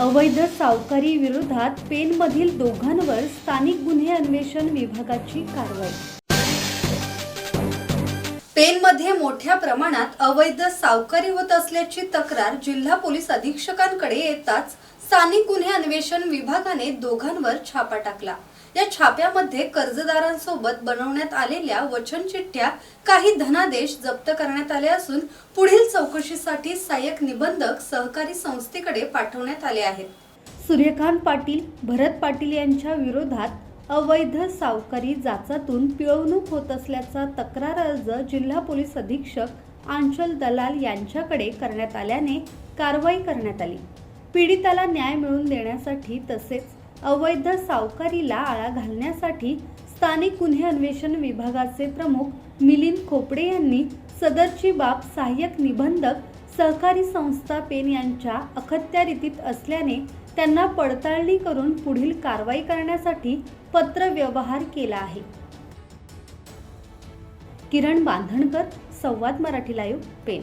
अवैध सावकारी विरोधात पेनमधील दोघांवर स्थानिक गुन्हे अन्वेषण विभागाची कारवाई. पेनमध्ये मोठ्या प्रमाणात अवैध सावकारी होत असल्याची तक्रार जिल्हा पोलीस अधीक्षकांकडे येताच स्थानिक गुन्हे अन्वेषण विभागाने दोघांवर छापा टाकला. या छाप्यामध्ये कर्जदारांसोबत बनवण्यात आलेल्या वचन चिठ्ठ्या काही धनादेश जप्त करण्यात आले असून पुढील चौकशीसाठी सहाय्यक निबंधक सहकारी संस्थेकडे पाठवण्यात आले आहेत. सूर्यकांत पाटील भरत पाटील यांच्या विरोधात अवैध सावकारी जाचातून पिळवणूक होत असल्याचा तक्रार अर्ज जिल्हा पोलीस अधीक्षक आंचल दलाल यांच्याकडे करण्यात आल्याने कारवाई करण्यात आली. पीडिताला न्याय मिळवून देण्यासाठी तसेच अवैध सावकारीला आळा घालण्यासाठी स्थानिक गुन्हे अन्वेषण विभागाचे प्रमुख मिलिंद खोपडे यांनी सदरची बाब सहाय्यक निबंधक सहकारी संस्था पेन यांच्या अखत्यारीतीत असल्याने त्यांना पडताळणी करून पुढील कारवाई करण्यासाठी पत्र व्यवहार केला आहे. Kiran Bandhankar Samvad Marathi live pen.